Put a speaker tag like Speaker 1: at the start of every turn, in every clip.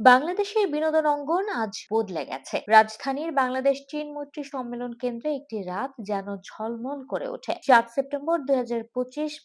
Speaker 1: বাংলাদেশের বিনোদন অঙ্গন আজ বদলে গেছে। রাজধানীর বাংলাদেশ চীন মৈত্রী সম্মেলন কেন্দ্রে একটি রাত যেন ঝলমল করে ওঠে। সাত সেপ্টেম্বর দুই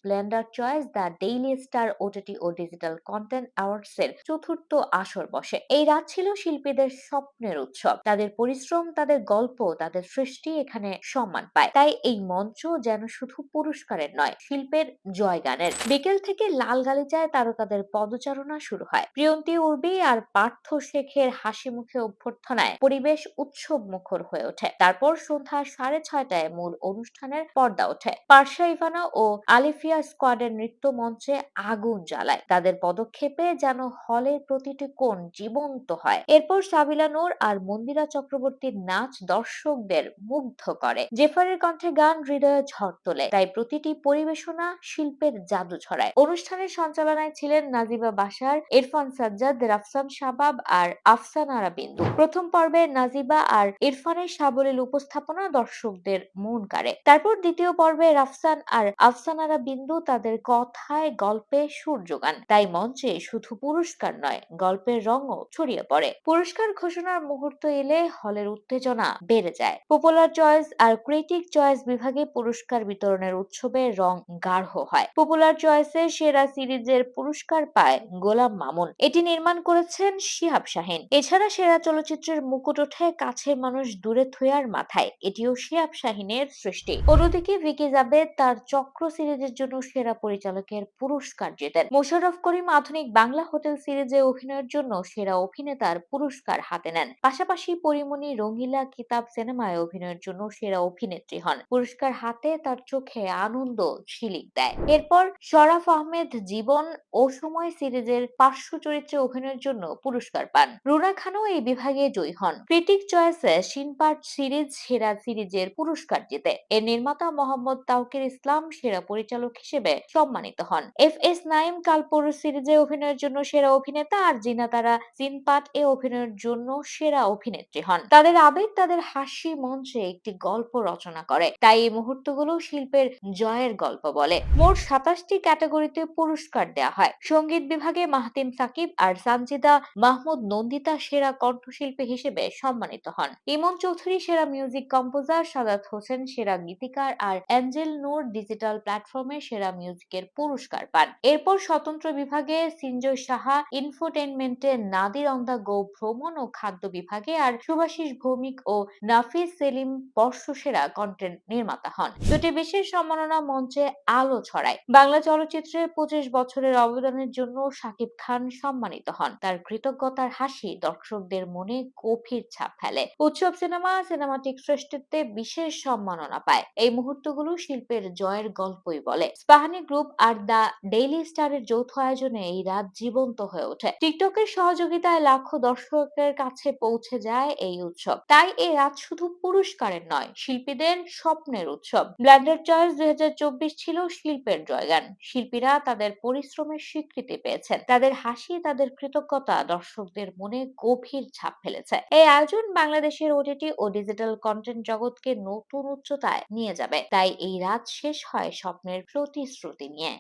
Speaker 1: blender choice, the daily star, OTT O digital content awards এর চতুর্থ আসর বসে। এই রাত ছিল শিল্পীদের স্বপ্নের উৎসব। তাদের পরিশ্রম, তাদের গল্প, তাদের সৃষ্টি এখানে সম্মান পায়। তাই এই মঞ্চ যেন শুধু পুরস্কারের নয়, শিল্পের জয়গানের। বিকেল থেকে লাল গালিচায় তারকাদের পদচারণা শুরু হয়। প্রিয়ন্তী উর্বি আর পার্থ শেখের হাসি মুখে অভ্যর্থনায় পরিবেশ উৎসব মুখর হয়ে ওঠে। তারপর সন্ধ্যা সাড়ে ছয়টায় মূল অনুষ্ঠানের পর্দা ওঠে। পার্শা ইভানা ও আলিফিয়া স্কোয়াডের নৃত্য মঞ্চে আগুন জ্বালায়। তাদের পদক্ষেপে যেন হলের প্রতিটি কোণ জীবন্ত হয়। এরপর সাবিলা নূর আর মন্দিরা চক্রবর্তীর নাচ দর্শকদের মুগ্ধ করে। জেফারের কণ্ঠে গান হৃদয়ে ঝড় তোলে। তাই প্রতিটি পরিবেশনা শিল্পের জাদু ছড়ায়। অনুষ্ঠানের সঞ্চালনায় ছিলেন নাজিবা বাসার ইরফান সাজ্জাদ, রাফসান শাবাব আর আফসানারা বিন্দু। প্রথম পর্বে নাজিবা আর ইরফানের সাবলীল উপস্থাপনা দর্শকদের মন কাড়ে। তারপর দ্বিতীয় পর্বে রাফসান আর আফসানারা বিন্দু তাদের কথায় গল্পে সুর যোগান। তাই মঞ্চে শুধু পুরস্কার নয়, গল্পের রঙও ছড়িয়ে পড়ে। পুরস্কার ঘোষণার মুহূর্ত এলে হলের উত্তেজনা বেড়ে যায়। পপুলার চয়েস আর ক্রিটিক চয়েস বিভাগে পুরস্কার বিতরণের উৎসবে রং গাঢ় হয়। পপুলার চয়েসে সেরা সিরিজের পুরস্কার পায় গোলাম মামুন। এটি নির্মাণ করেছেন শিহাব শাহিন। এছাড়া সেরা চলচ্চিত্রের মুকুট ওঠে কাছের মানুষ দূরে থুয়ার মাথায়, এটিও শিহাব শাহিনের সৃষ্টি। অন্যদিকে ভিকি জাবেদ তার চক্র সিরিজের জন্য সেরা পরিচালকের পুরস্কার জেতেন। মোশাররফ করিম আধুনিক বাংলা হোটেল সিরিজে অভিনয়ের জন্য সেরা অভিনেতার পুরস্কার হাতে নেন। পাশাপাশি পরিমণি রঙিলা কিতাব সিনেমায় অভিনয়ের জন্য সেরা অভিনেত্রী হন। পুরস্কার হাতে তার চোখে আনন্দ ঝিলিক দেয়। এরপর শরাফ আহমেদ জীবন ও সময় সিরিজের পার্শ্ব চরিত্রে অভিনয়ের জন্য পুরস্কার পান। রুনা খানও এই বিভাগে জয়ী হন। ক্রিটিক চয়েসে সিনপার্ট সিরিজ, সেরা সিরিজের পুরস্কার জিতে। এর নির্মাতা মোহাম্মদ তাওকির ইসলাম সেরা পরিচালক হিসেবে সম্মানিত হন। এফ এস নাইম কালপুর সিরিজে অভিনয়ের জন্য সেরা অভিনেতা আর জিনা তারা সিনপাট এ অভিনয়ের জন্য সেরা অভিনেত্রী হন। তাদের আবেগ, তাদের হাসি মঞ্চে একটি গল্প রচনা করে। তাই এই মুহূর্তগুলো শিল্পের জয়ের গল্প বলে। মোট সাতাশটি ক্যাটাগরিতে পুরস্কার দেওয়া হয়। সংগীত বিভাগে মাহতিম সাকিব আর সানজিদা মাহমুদ নন্দিতা সেরা কণ্ঠশিল্পী হিসেবে সম্মানিত হন। ইমন চৌধুরী সেরা মিউজিক কম্পোজার সাদাত হোসেন সেরা গীতিকার আর অ্যাঞ্জেল নূর ডিজিটাল প্ল্যাটফর্মে সেরা মিউজিকের পুরস্কার পান। এরপর স্বতন্ত্র বিভাগে সিনজয় সাহা ইনফোটেনমেন্টে নাদির অন দ্য গো ভ্রমণ ও খাদ্য বিভাগে আর সুভাষিস ভৌমিক ও নাফিস সেলিম বর্ষসেরা কন্টেন্ট নির্মাতা হন। দুটি বিশেষ সম্মাননা মঞ্চে আলো ছড়ায়। বাংলা চলচ্চিত্রে পঁচিশ বছরের অবদানের জন্য শাকিব খান সম্মানিত হন। তার কৃতজ্ঞতার হাসি দর্শকদের মনে গভীর ছাপ ফেলে। উৎসব সিনেমা সিনেমাটিক শ্রেষ্ঠত্বে বিশেষ সম্মাননা পায়। এই মুহূর্তগুলো শিল্পের জয়ের গল্পই বলে। স্পাহানি গ্রুপ আর দ্য ডেইলি স্টারের যৌথ আয়োজনে এই রাত জীবন্ত হয়ে ওঠে। টিকটকের সহযোগিতায় লাখো দর্শকের কাছে পৌঁছে যায় এই উৎসব। তাই এই রাত শুধু পুরস্কারের নয়, শিল্পীদের স্বপ্নের উৎসব। ব্ল্যান্ডার চয়েস দুই ছিল শিল্পের জয়গান। শিল্পীরা তাদের পরিশ্রমের স্বীকৃতি পেয়েছেন। তাদের হাসি, তাদের কৃতজ্ঞতা দর্শকদের মনে গভীর ছাপ ফেলেছে। এই আয়োজন বাংলাদেশের ওটিটি ও ডিজিটাল কন্টেন্ট জগৎকে নতুন উচ্চতায় নিয়ে যাবে। তাই এই রাত শেষ হয় স্বপ্নের প্রতিশ্রুতি নিয়ে।